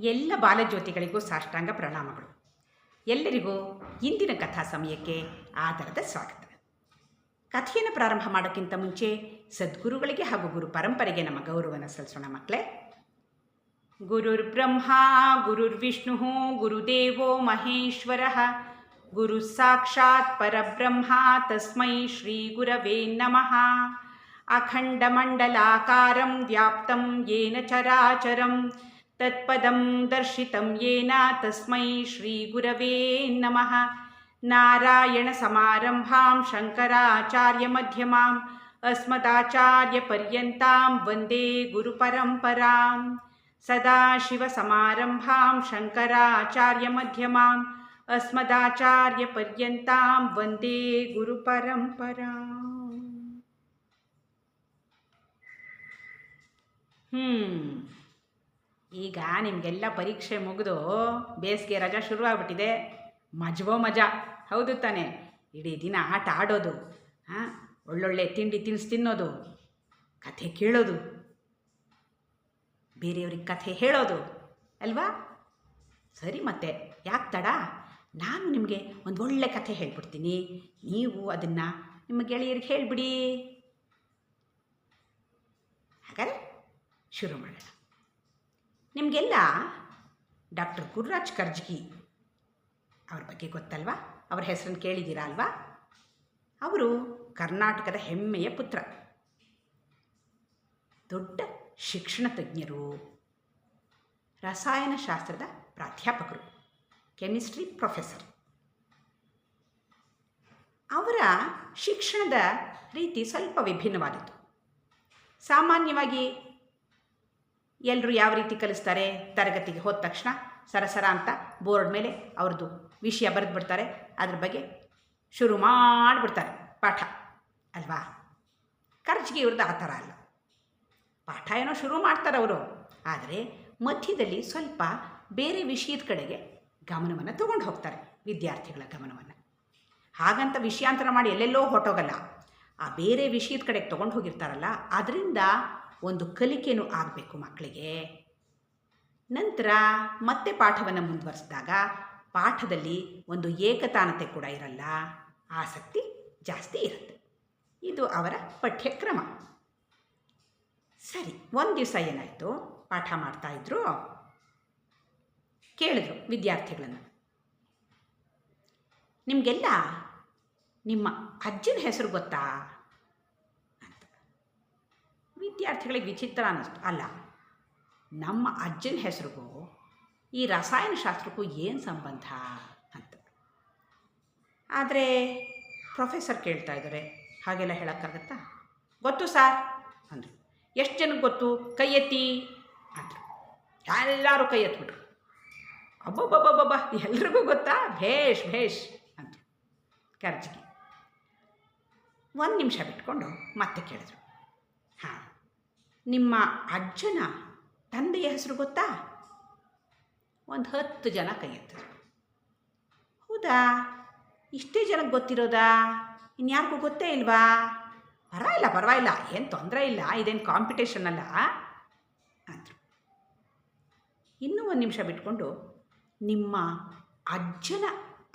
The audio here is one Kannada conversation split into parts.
ಎಲ್ಲ ಬಾಲಜ್ಯೋತಿಗಳಿಗೂ ಸಾಷ್ಟಾಂಗ ಪ್ರಣಾಮಗಳು. ಎಲ್ಲರಿಗೂ ಇಂದಿನ ಕಥಾ ಸಮಯಕ್ಕೆ ಆಧಾರದ ಸ್ವಾಗತ. ಕಥೆಯನ್ನು ಪ್ರಾರಂಭ ಮಾಡೋಕ್ಕಿಂತ ಮುಂಚೆ ಸದ್ಗುರುಗಳಿಗೆ ಹಾಗೂ ಗುರು ಪರಂಪರೆಗೆ ನಮ್ಮ ಗೌರವನ ಸಲ್ಲಿಸೋಣ ಮಕ್ಕಳೇ. ಗುರುರ್ ಬ್ರಹ್ಮ, ಗುರುರ್ ವಿಷ್ಣು, ಗುರುದೇವೋ ಮಹೇಶ್ವರ. ಗುರು ಸಾಕ್ಷಾತ್ ಪರಬ್ರಹ್ಮ, ತಸ್ಮೈ ಶ್ರೀ ಗುರವೇ ನಮಃ. ಅಖಂಡಮಂಡಲಾಕಾರಂ ವ್ಯಾಪ್ತಂ ಏನ ಚರಾಚರಂ. तत्पदं दर्शितं येन तस्मै श्रीगुरवे नमः। नारायणसमारम्भां शङ्कराचार्यमध्यमाम् अस्मदाचार्यपर्यन्तां वंदे गुरुपरम्परां। सदाशिवसमारम्भां शङ्कराचार्यमध्यमाम् अस्मदाचार्यपर्यन्तां वंदे गुरुपरम्पराम्। hmm. ಈಗ ನಿಮಗೆಲ್ಲ ಪರೀಕ್ಷೆ ಮುಗಿದು ಬೇಸಿಗೆ ರಜಾ ಶುರುವಾಗ್ಬಿಟ್ಟಿದೆ. ಮಜವೋ ಮಜಾ. ಹೌದು ತಾನೆ. ಇಡೀ ದಿನ ಆಟ ಆಡೋದು ಹಾಂ ಒಳ್ಳೊಳ್ಳೆ ತಿಂಡಿ ತಿನಿಸು ತಿನ್ನೋದು, ಕಥೆ ಕೇಳೋದು, ಬೇರೆಯವ್ರಿಗೆ ಕಥೆ ಹೇಳೋದು, ಅಲ್ವಾ? ಸರಿ ಮತ್ತೆ, ಯಾಕೆ ತಡ? ನಾನು ನಿಮಗೆ ಒಂದು ಒಳ್ಳೆ ಕಥೆ ಹೇಳ್ಬಿಡ್ತೀನಿ. ನೀವು ಅದನ್ನು ನಿಮ್ಮ ಗೆಳೆಯರಿಗೆ ಹೇಳಿಬಿಡಿ. ಹಾಗಾದ್ರೆ ಶುರು ಮಾಡೋಣ. ನಿಮಗೆಲ್ಲ ಡಾಕ್ಟರ್ ಗುರುರಾಜ್ ಕರ್ಜ್ಗಿ ಅವ್ರ ಬಗ್ಗೆ ಗೊತ್ತಲ್ವಾ? ಅವ್ರ ಹೆಸರನ್ನು ಕೇಳಿದ್ದೀರಾ ಅಲ್ವಾ? ಅವರು ಕರ್ನಾಟಕದ ಹೆಮ್ಮೆಯ ಪುತ್ರ. ದೊಡ್ಡ ಶಿಕ್ಷಣ ತಜ್ಞರು, ರಸಾಯನಶಾಸ್ತ್ರದ ಪ್ರಾಧ್ಯಾಪಕರು, ಕೆಮಿಸ್ಟ್ರಿ ಪ್ರೊಫೆಸರ್. ಅವರ ಶಿಕ್ಷಣದ ರೀತಿ ಸ್ವಲ್ಪ ವಿಭಿನ್ನವಾದದ್ದು ಸಾಮಾನ್ಯವಾಗಿ ಎಲ್ಲರೂ ಯಾವ ರೀತಿ ಕಲಿಸ್ತಾರೆ ತರಗತಿಗೆ ಹೋದ ತಕ್ಷಣ ಸರಸರ ಅಂತ ಬೋರ್ಡ್ ಮೇಲೆ ಅವ್ರದ್ದು ವಿಷಯ ಬರೆದ್ಬಿಡ್ತಾರೆ. ಅದ್ರ ಬಗ್ಗೆ ಶುರು ಮಾಡಿಬಿಡ್ತಾರೆ ಪಾಠ, ಅಲ್ವಾ? ಖರ್ಚಿಗೆ ಇವ್ರದ್ದು ಆ ಥರ ಅಲ್ಲ. ಪಾಠ ಏನೋ ಶುರು ಮಾಡ್ತಾರೆ ಅವರು. ಆದರೆ ಮಧ್ಯದಲ್ಲಿ ಸ್ವಲ್ಪ ಬೇರೆ ವಿಷಯದ ಕಡೆಗೆ ಗಮನವನ್ನು ತಗೊಂಡು ಹೋಗ್ತಾರೆ ವಿದ್ಯಾರ್ಥಿಗಳ ಗಮನವನ್ನು. ಹಾಗಂತ ವಿಷಯಾಂತರ ಮಾಡಿ ಎಲ್ಲೆಲ್ಲೋ ಹೊಟ್ಟೋಗಲ್ಲ ಆ ಬೇರೆ ವಿಷಯದ ಕಡೆಗೆ ತೊಗೊಂಡು ಹೋಗಿರ್ತಾರಲ್ಲ, ಅದರಿಂದ ಒಂದು ಕಲಿಕೆನೂ ಆಗಬೇಕು ಮಕ್ಕಳಿಗೆ. ನಂತರ ಮತ್ತೆ ಪಾಠವನ್ನು ಮುಂದುವರಿಸಿದಾಗ ಪಾಠದಲ್ಲಿ ಒಂದು ಏಕತಾನತೆ ಕೂಡ ಇರಲ್ಲ. ಆಸಕ್ತಿ ಜಾಸ್ತಿ ಇರುತ್ತೆ. ಇದು ಅವರ ಪಠ್ಯಕ್ರಮ. ಸರಿ, ಒಂದು ದಿವಸ ಏನಾಯಿತು? ಪಾಠ ಮಾಡ್ತಾಯಿದ್ರು ಕೇಳಿದ್ರು ವಿದ್ಯಾರ್ಥಿಗಳನ್ನು. ನಿಮಗೆಲ್ಲ ನಿಮ್ಮ ಅಜ್ಜನ ಹೆಸರು ಗೊತ್ತಾ? ವಿದ್ಯಾರ್ಥಿಗಳಿಗೆ ವಿಚಿತ್ರ ಅನ್ನಿಸ್ತು. ಅಲ್ಲ, ನಮ್ಮ ಅಜ್ಜನ ಹೆಸರಿಗೂ ಈ ರಸಾಯನಶಾಸ್ತ್ರಕ್ಕೂ ಏನು ಸಂಬಂಧ ಅಂತ. ಆದರೆ ಪ್ರೊಫೆಸರ್ ಕೇಳ್ತಾ ಇದ್ದಾರೆ, ಹಾಗೆಲ್ಲ ಹೇಳೋಕ್ಕಾಗತ್ತಾ ಗೊತ್ತು ಸಾರ್ ಅಂದರು. ಎಷ್ಟು ಜನಕ್ಕೆ ಗೊತ್ತು? ಕೈ ಎತ್ತಿ? ಅಂದರು. ಎಲ್ಲರೂ ಕೈ ಎತ್ಬಿಟ್ರು. ಅಬ್ಬಬ್ಬಬ್ಬಬ್ಬ ಎಲ್ರಿಗೂ ಗೊತ್ತಾ? ಭೇಷ್ ಭೇಷ್ ಅಂದರು. ಕರ್ಜಿಗೆ ಒಂದು ನಿಮಿಷ ಬಿಟ್ಕೊಂಡು ಮತ್ತೆ ಕೇಳಿದ್ರು. ಹಾಂ. ನಿಮ್ಮ ಅಜ್ಜನ ತಂದೆಯ ಹೆಸರು ಗೊತ್ತಾ? ಒಂದು ಹತ್ತು ಜನ ಕೈ ಎತ್ತಿದ್ರು. ಹೌದಾ? ಇಷ್ಟೇ ಜನಕ್ಕೆ ಗೊತ್ತಿರೋದಾ? ಇನ್ಯಾರಿಗೂ ಗೊತ್ತೇ ಇಲ್ವಾ? ಪರವಾಗಿಲ್ಲ ಪರವಾಗಿಲ್ಲ. ಏನು ತೊಂದರೆ ಇಲ್ಲ. ಇದೇನು ಕಾಂಪಿಟೇಷನ್ ಅಲ್ಲ? ಅಂದರು. ಇನ್ನೂ ಒಂದು ನಿಮಿಷ ಬಿಟ್ಕೊಂಡು ನಿಮ್ಮ ಅಜ್ಜನ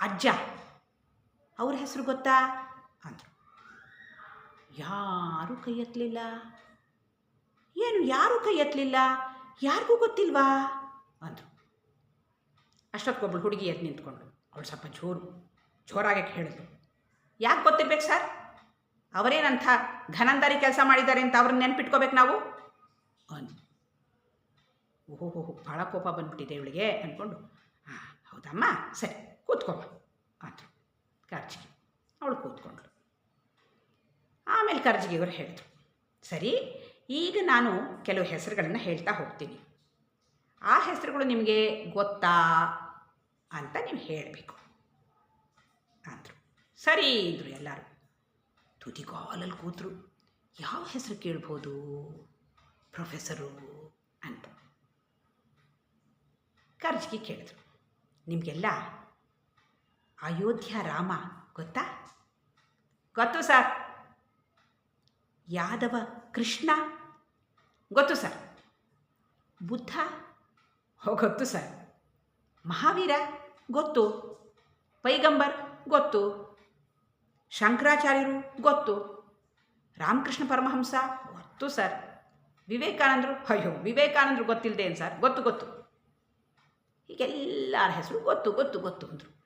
ಅಜ್ಜ, ಅವ್ರ ಹೆಸರು ಗೊತ್ತಾ? ಅಂದರು. ಯಾರೂ ಕೈ ಎತ್ತಲಿಲ್ಲ ಏನು ಯಾರೂ ಕೈ ಎತ್ತಲಿಲ್ಲ? ಯಾರಿಗೂ ಗೊತ್ತಿಲ್ವಾ? ಅಂದರು. ಅಷ್ಟೊತ್ತಿಗೊಬ್ಬಳು ಹುಡುಗಿ ಎದ್ದು ನಿಂತ್ಕೊಂಡು ಅವಳು ಸ್ವಲ್ಪ ಜೋರು, ಜೋರಾಗಿ ಹೇಳಿದ್ರು ಯಾಕೆ ಗೊತ್ತಿರ್ಬೇಕು ಸರ್? ಅವರೇನಂಥ ಘನಂದಾರಿ ಕೆಲಸ ಮಾಡಿದ್ದಾರೆ ಅಂತ ಅವ್ರನ್ನ ನೆನ್ಪಿಟ್ಕೋಬೇಕು ನಾವು? ಅಂದು ಓಹೋ ಭಾಳ ಕೋಪ ಬಂದ್ಬಿಟ್ಟಿದೆ ಇವಳಿಗೆ ಅಂದ್ಕೊಂಡು ಹಾಂ ಹೌದಮ್ಮ, ಸರಿ, ಕೂತ್ಕೊಮ್ಮ. ಅಂದರು. ಕರ್ಜಿಗೆ. ಅವಳು ಕೂತ್ಕೊಂಡ್ಳು. ಆಮೇಲೆ ಕರ್ಜಿಗೆಯವರು ಹೇಳಿದ್ರು, ಸರಿ ಈಗ ನಾನು ಕೆಲವು ಹೆಸರುಗಳನ್ನು ಹೇಳ್ತಾ ಹೋಗ್ತೀನಿ. ಆ ಹೆಸರುಗಳು ನಿಮಗೆ ಗೊತ್ತಾ ಅಂತ ನೀವು ಹೇಳಬೇಕು ಅಂದರು. ಸರಿ ಇದ್ರು ಎಲ್ಲರೂ. ತುದಿಗಾಲಲ್ಲಿ ಕೂತರು. ಯಾವ ಹೆಸರು ಕೇಳ್ಬೋದು? ಪ್ರೊಫೆಸರು ಅಂತ. ಕರ್ಜಿಗೆ ಕೇಳಿದ್ರು. ನಿಮಗೆಲ್ಲ ಅಯೋಧ್ಯ ರಾಮ ಗೊತ್ತಾ? ಗೊತ್ತು ಸರ್. ಯಾದವ ಕೃಷ್ಣ ಗೊತ್ತು ಸರ್. ಬುದ್ಧ? ಹೋ, ಗೊತ್ತು ಸರ್. ಮಹಾವೀರ? ಗೊತ್ತು. ಪೈಗಂಬರ್? ಗೊತ್ತು. ಶಂಕರಾಚಾರ್ಯರು? ಗೊತ್ತು. ರಾಮಕೃಷ್ಣ ಪರಮಹಂಸ? ಗೊತ್ತು ಸರ್. ವಿವೇಕಾನಂದರು? ಅಯ್ಯೋ, ವಿವೇಕಾನಂದರು ಗೊತ್ತಿಲ್ಲದೆ ಏನು ಸರ್? ಗೊತ್ತು ಗೊತ್ತು. ಹೀಗೆಲ್ಲರ ಹೆಸರು ಗೊತ್ತು ಗೊತ್ತು ಗೊತ್ತು ಅಂದರು.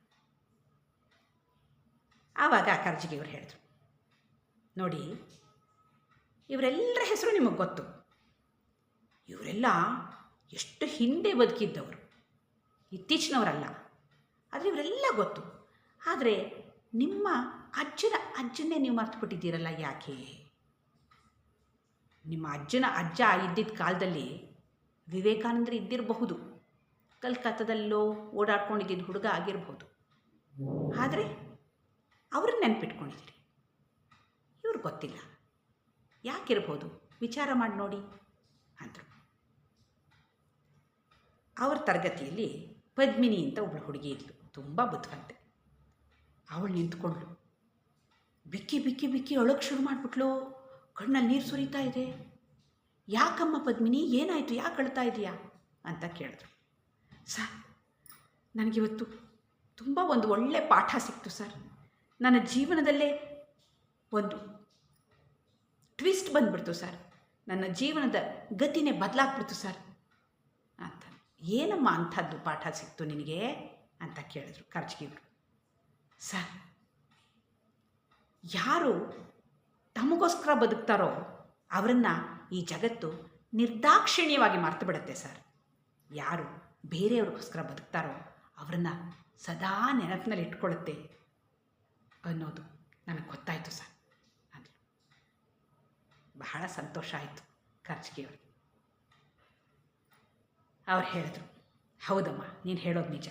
ಆವಾಗ ಕರ್ಜಿಗಿಯವರು ಹೇಳಿದರು. ನೋಡಿ, ಇವರೆಲ್ಲರ ಹೆಸರು ನಿಮಗೆ ಗೊತ್ತು. ಇವರೆಲ್ಲ ಎಷ್ಟು ಹಿಂದೆ ಬದುಕಿದ್ದವರು. ಇತ್ತೀಚಿನವರಲ್ಲ. ಆದರೆ ಇವರೆಲ್ಲ ಗೊತ್ತು. ಆದರೆ ನಿಮ್ಮ ಅಜ್ಜನ ಅಜ್ಜನ್ನೇ ನೀವು ಮರ್ತುಬಿಟ್ಟಿದ್ದೀರಲ್ಲ ಯಾಕೆ? ನಿಮ್ಮ ಅಜ್ಜನ ಅಜ್ಜ ಇದ್ದಿದ್ದ ಕಾಲದಲ್ಲಿ ವಿವೇಕಾನಂದರು ಇದ್ದಿರಬಹುದು. ಕಲ್ಕತ್ತಾದಲ್ಲೋ ಓಡಾಡ್ಕೊಂಡಿದ್ದ ಹುಡುಗ ಆಗಿರ್ಬೋದು ಆದರೆ ಅವ್ರನ್ನ ನೆನಪಿಟ್ಕೊಂಡಿದ್ದೀರಿ. ಇವ್ರಿಗೆ ಗೊತ್ತಿಲ್ಲ. ಯಾಕಿರ್ಬೋದು? ವಿಚಾರ ಮಾಡಿ ನೋಡಿ ಅಂದರು ಅವ್ರ ತರಗತಿಯಲ್ಲಿ ಪದ್ಮಿನಿ ಅಂತ ಒಬ್ಬಳು ಹುಡುಗಿ ಇದ್ಲು. ತುಂಬ ಬುದ್ಧಿವಂತೆ. ಅವಳು ನಿಂತ್ಕೊಂಡ್ಳು. ಬಿಕ್ಕಿ ಬಿಕ್ಕಿ ಬಿಕ್ಕಿ ಅಳಕ್ಕೆ ಶುರು ಮಾಡಿಬಿಟ್ಲು. ಕಣ್ಣಲ್ಲಿ ನೀರು ಸುರಿತಾ ಇದೆ. ಯಾಕಮ್ಮ ಪದ್ಮಿನಿ, ಏನಾಯಿತು? ಯಾಕೆ ಅಳ್ತಾ ಇದೆಯಾ? ಅಂತ ಕೇಳಿದ್ರು. ಸರ್, ನನಗಿವತ್ತು ತುಂಬ ಒಂದು ಒಳ್ಳೆ ಪಾಠ ಸಿಕ್ತು ಸರ್. ನನ್ನ ಜೀವನದಲ್ಲೇ ಒಂದು ಟ್ವಿಸ್ಟ್ ಬಂದ್ಬಿಡ್ತು ಸರ್. ನನ್ನ ಜೀವನದ ಗತಿನೇ ಬದಲಾಗ್ಬಿಡ್ತು ಸರ್. ಅಂತ. ಏನಮ್ಮ ಅಂಥದ್ದು ಪಾಠ ಸಿಕ್ತು ನಿನಗೆ? ಅಂತ ಕೇಳಿದ್ರು ಖರ್ಚಿಗಿವರು ಸರ್, ಯಾರು ತಮಗೋಸ್ಕರ ಬದುಕ್ತಾರೋ ಅವರನ್ನು ಈ ಜಗತ್ತು ನಿರ್ದಾಕ್ಷಿಣ್ಯವಾಗಿ ಮರ್ತು ಬಿಡುತ್ತೆ ಸರ್. ಯಾರು ಬೇರೆಯವ್ರಿಗೋಸ್ಕರ ಬದುಕ್ತಾರೋ ಅವರನ್ನು ಸದಾ ನೆನಪಿನಲ್ಲಿ ಇಟ್ಕೊಳ್ಳುತ್ತೆ ಅನ್ನೋದು ನನಗೆ ಗೊತ್ತಾಯಿತು ಸರ್ ಅಂದರು ಬಹಳ ಸಂತೋಷ ಆಯಿತು ಖರ್ಚಿಗೆಯವ್ರಿಗೆ ಅವ್ರು ಹೇಳಿದ್ರು, ಹೌದಮ್ಮ, ನೀನು ಹೇಳೋದು ನಿಜ.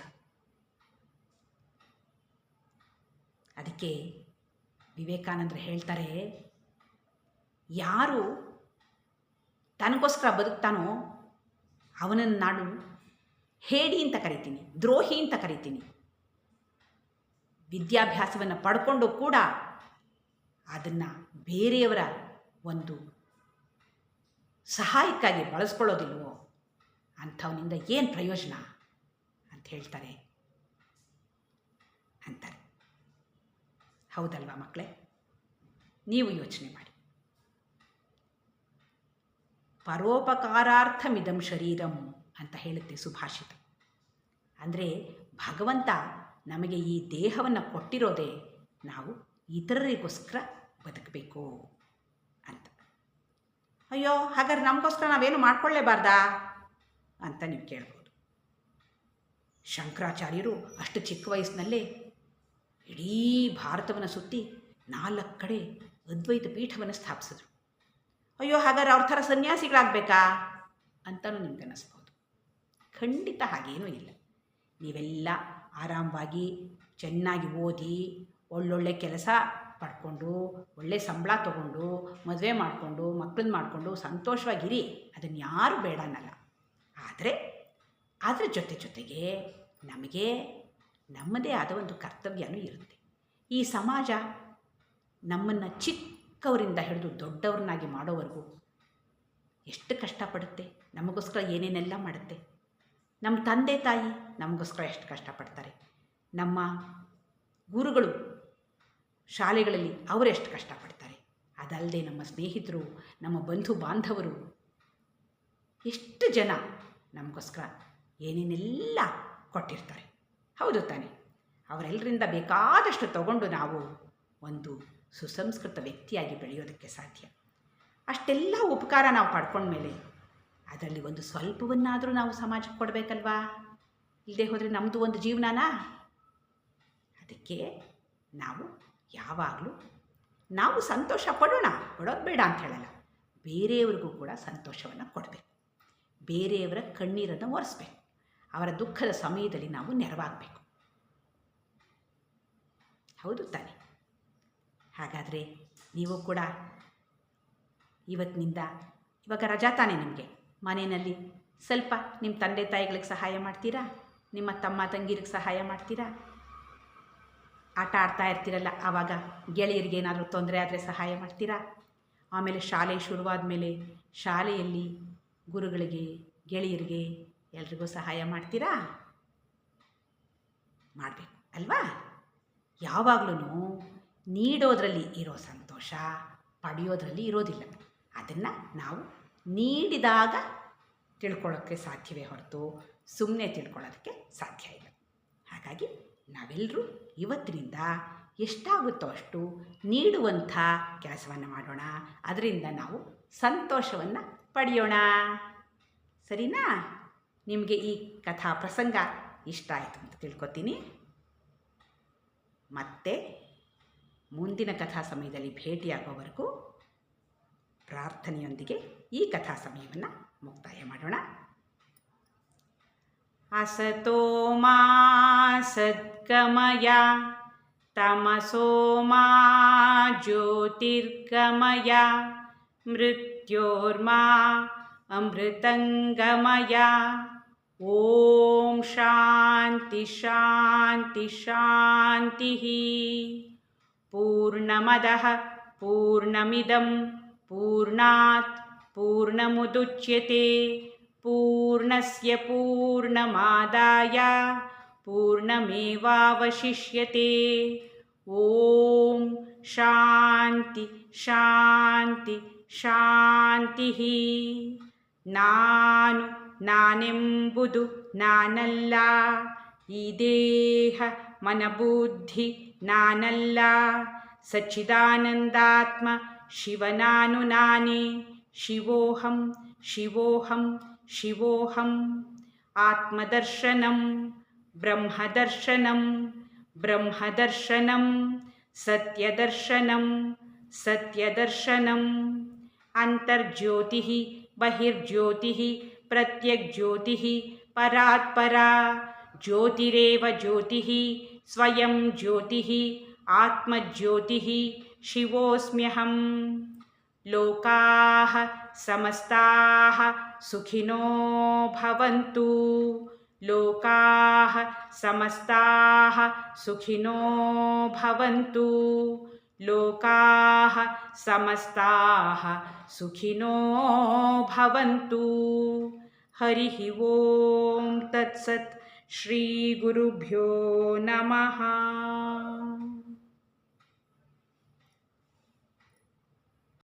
ಅದಕ್ಕೆ ವಿವೇಕಾನಂದರು ಹೇಳ್ತಾರೆ, ಯಾರು ತನಗೋಸ್ಕರ ಬದುಕ್ತಾನೋ ಅವನನ್ನು ನಾನು ಹೇಡಿ ಅಂತ ಕರಿತೀನಿ, ದ್ರೋಹಿ ಅಂತ ಕರಿತೀನಿ. ವಿದ್ಯಾಭ್ಯಾಸವನ್ನು ಪಡ್ಕೊಂಡು ಕೂಡ ಅದನ್ನು ಬೇರೆಯವರ ಒಂದು ಸಹಾಯಕ್ಕಾಗಿ ಬಳಸ್ಕೊಳ್ಳೋದಿಲ್ವೋ? ಅಂಥವನಿಂದ ಏನು ಪ್ರಯೋಜನ ಅಂತ ಹೇಳ್ತಾರೆ. ಅಂತಾರೆ. ಹೌದಲ್ವಾ ಮಕ್ಕಳೇ ನೀವು ಯೋಚನೆ ಮಾಡಿ. ಪರೋಪಕಾರಾರ್ಥಮಿದಂ ಶರೀರಂ ಅಂತ ಹೇಳುತ್ತೆ ಸುಭಾಷಿತ. ಅಂದರೆ ಭಗವಂತ ನಮಗೆ ಈ ದೇಹವನ್ನು ಕೊಟ್ಟಿರೋದೇ ನಾವು ಇತರರಿಗೋಸ್ಕರ ಬದುಕಬೇಕು ಅಂತ. ಅಯ್ಯೋ, ಹಾಗಾದ್ರೆ ನಮಗೋಸ್ಕರ ನಾವೇನು ಮಾಡ್ಕೊಳ್ಳೇಬಾರ್ದಾ? ಅಂತ ನೀವು ಕೇಳ್ಬೋದು. ಶಂಕರಾಚಾರ್ಯರು ಅಷ್ಟು ಚಿಕ್ಕ ವಯಸ್ಸಿನಲ್ಲೇ ಇಡೀ ಭಾರತವನ್ನು ಸುತ್ತಿ ನಾಲ್ಕು ಕಡೆ ಅದ್ವೈತ ಪೀಠವನ್ನು ಸ್ಥಾಪಿಸಿದ್ರು. ಅಯ್ಯೋ, ಹಾಗಾದ್ರೆ ಅವ್ರ ಥರ ಸನ್ಯಾಸಿಗಳಾಗಬೇಕಾ ಅಂತಲೂ ನಿಮ್ಗೆ ಅನ್ನಿಸ್ಬೋದು ಖಂಡಿತ ಹಾಗೇನೂ ಇಲ್ಲ. ನೀವೆಲ್ಲ ಆರಾಮವಾಗಿ ಚೆನ್ನಾಗಿ ಓದಿ ಒಳ್ಳೊಳ್ಳೆ ಕೆಲಸ ಪಡ್ಕೊಂಡು ಒಳ್ಳೆ ಸಂಬಳ ತೊಗೊಂಡು ಮದುವೆ ಮಾಡಿಕೊಂಡು ಮಕ್ಕಳನ್ನ ಮಾಡಿಕೊಂಡು ಸಂತೋಷವಾಗಿರಿ. ಅದನ್ನು ಯಾರು ಬೇಡ ಅನ್ನಲ್ಲ ಆದರೆ ಅದರ ಜೊತೆ ಜೊತೆಗೆ ನಮಗೆ ನಮ್ಮದೇ ಆದ ಒಂದು ಕರ್ತವ್ಯನೂ ಇರುತ್ತೆ. ಈ ಸಮಾಜ ನಮ್ಮನ್ನು ಚಿಕ್ಕವರಿಂದ ಹಿಡಿದು ದೊಡ್ಡವ್ರನ್ನಾಗಿ ಮಾಡೋವರೆಗೂ ಎಷ್ಟು ಕಷ್ಟಪಡುತ್ತೆ? ನಮಗೋಸ್ಕರ ಏನೇನೆಲ್ಲ ಮಾಡುತ್ತೆ? ನಮ್ಮ ತಂದೆ, ತಾಯಿ ನಮಗೋಸ್ಕರ ಎಷ್ಟು ಕಷ್ಟಪಡ್ತಾರೆ? ನಮ್ಮ ಗುರುಗಳು ಶಾಲೆಗಳಲ್ಲಿ ಅವರೆಷ್ಟು ಕಷ್ಟಪಡ್ತಾರೆ? ಅದಲ್ಲದೆ ನಮ್ಮ ಸ್ನೇಹಿತರು, ನಮ್ಮ ಬಂಧು ಬಾಂಧವರು ಎಷ್ಟು ಜನ ನಮಗೋಸ್ಕರ ಏನೇನೆಲ್ಲ ಕೊಟ್ಟಿರ್ತಾರೆ. ಹೌದು ತಾನೆ. ಅವರೆಲ್ಲರಿಂದ ಬೇಕಾದಷ್ಟು ತಗೊಂಡು ನಾವು ಒಂದು ಸುಸಂಸ್ಕೃತ ವ್ಯಕ್ತಿಯಾಗಿ ಬೆಳೆಯೋದಕ್ಕೆ ಸಾಧ್ಯ. ಅಷ್ಟೆಲ್ಲ ಉಪಕಾರ ನಾವು ಪಡ್ಕೊಂಡ್ಮೇಲೆ ಅದರಲ್ಲಿ ಒಂದು ಸ್ವಲ್ಪವನ್ನಾದರೂ ನಾವು ಸಮಾಜಕ್ಕೆ ಕೊಡಬೇಕಲ್ವಾ? ಇಲ್ಲದೆ ಹೋದರೆ ನಮ್ಮದು ಒಂದು ಜೀವನನಾ? ಅದಕ್ಕೆ ನಾವು ಯಾವಾಗಲೂ ನಾವು ಸಂತೋಷ ಪಡೋಣ. ಪಡೋದು ಬೇಡ ಅಂತ ಹೇಳಲ್ಲ. ಬೇರೆಯವ್ರಿಗೂ ಕೂಡ ಸಂತೋಷವನ್ನು ಕೊಡಬೇಕು. ಬೇರೆಯವರ ಕಣ್ಣೀರನ್ನು ಒರೆಸ್ಬೇಕು. ಅವರ ದುಃಖದ ಸಮಯದಲ್ಲಿ ನಾವು ನೆರವಾಗಬೇಕು. ಹೌದು ತಾನೆ. ಹಾಗಾದರೆ ನೀವು ಕೂಡ ಇವತ್ತಿನಿಂದ ಇವಾಗ ರಜಾ ತಾನೆ ನಿಮಗೆ. ಮನೆಯಲ್ಲಿ ಸ್ವಲ್ಪ ನಿಮ್ಮ ತಂದೆ ತಾಯಿಗಳಿಗೆ ಸಹಾಯ ಮಾಡ್ತೀರಾ? ನಿಮ್ಮ ತಮ್ಮ ತಂಗಿರಿಗೆ ಸಹಾಯ ಮಾಡ್ತೀರಾ? ಆಟ ಆಡ್ತಾ ಇರ್ತೀರಲ್ಲ, ಆವಾಗ ಗೆಳೆಯರಿಗೆ ಏನಾದರೂ ತೊಂದರೆ ಆದರೆ ಸಹಾಯ ಮಾಡ್ತೀರಾ? ಆಮೇಲೆ ಶಾಲೆ ಶುರುವಾದ ಮೇಲೆ ಶಾಲೆಯಲ್ಲಿ ಗುರುಗಳಿಗೆ, ಗೆಳೆಯರಿಗೆ ಎಲ್ರಿಗೂ ಸಹಾಯ ಮಾಡ್ತೀರಾ? ಮಾಡಬೇಕು, ಅಲ್ವಾ? ಯಾವಾಗಲೂ ನೀಡೋದರಲ್ಲಿ ಇರೋ ಸಂತೋಷ, ಪಡೆಯೋದರಲ್ಲಿ ಇರೋದಿಲ್ಲ. ಅದನ್ನು ನಾವು ನೀಡಿದಾಗ ತಿಳ್ಕೊಳ್ಳೋಕ್ಕೆ ಸಾಧ್ಯವೇ ಹೊರತು ಸುಮ್ಮನೆ ತಿಳ್ಕೊಳ್ಳೋದಕ್ಕೆ ಸಾಧ್ಯ ಇಲ್ಲ. ಹಾಗಾಗಿ ನಾವೆಲ್ಲರೂ ಇವತ್ತಿನಿಂದ ಎಷ್ಟಾಗುತ್ತೋ ಅಷ್ಟು ನೀಡುವಂಥ ಕೆಲಸವನ್ನು ಮಾಡೋಣ. ಅದರಿಂದ ನಾವು ಸಂತೋಷವನ್ನು ಪಡೆಯೋಣ ಸರಿನಾ ನಿಮಗೆ ಈ ಕಥಾ ಪ್ರಸಂಗ ಇಷ್ಟ ಆಯಿತು ಅಂತ ತಿಳ್ಕೊತೀನಿ ಮತ್ತೆ ಮುಂದಿನ ಕಥಾ ಸಮಯದಲ್ಲಿ ಭೇಟಿಯಾಗೋವರೆಗೂ ಪ್ರಾರ್ಥನೆಯೊಂದಿಗೆ ಈ ಕಥಾ ಸಮಯವನ್ನು ಮುಕ್ತಾಯ ಮಾಡೋಣ असतो मा सद्गमय तमसो मा ज्योतिर्गमय मृत्योर्मा अमृतङ्गमय। ॐ शान्ति शान्ति शान्तिः। पूर्णमदः पूर्णमिदं पूर्णात् पूर्णमुदुच्यते। पूर्णस्य पूर्णमादाय पूर्णमेवावशिष्यते। ॐ शान्ति ಶಾಂತಿ ಶಾಂತಿ ನಾನು ನಾನೆಂಬುದು ನಾನಲ್ಲ ಈ ದೇಹ ಮನಬುದ್ಧಿ ನಾನಲ್ಲ ಸಚ್ಚಿದಾನಂದಾತ್ಮ ಶಿವನಾನು ನಾನೇ ಶಿವೋಹಂ ಶಿವೋಹಂ ಶಿವೋಹಂ ಆತ್ಮದರ್ಶನಂ ಬ್ರಹ್ಮದರ್ಶನಂ ಬ್ರಹ್ಮದರ್ಶನಂ ಸತ್ಯದರ್ಶನಂ ಸತ್ಯದರ್ಶನಂ अंतर्ज्योति, बहिर्ज्योति, प्रत्यग्ज्योति, परात्परा, ज्योतिरव ज्योति, स्वयं ज्योति, आत्मज्योति शिवस्म्यहम लोका समस्ता सुखिनो भवन्तु। लोका समस्ता सुखिनो भवन्तु। लोकाः समस्ताः सुखिनो भवन्तु। हरिः ॐ तत्सत् श्रीगुरुभ्यो नमः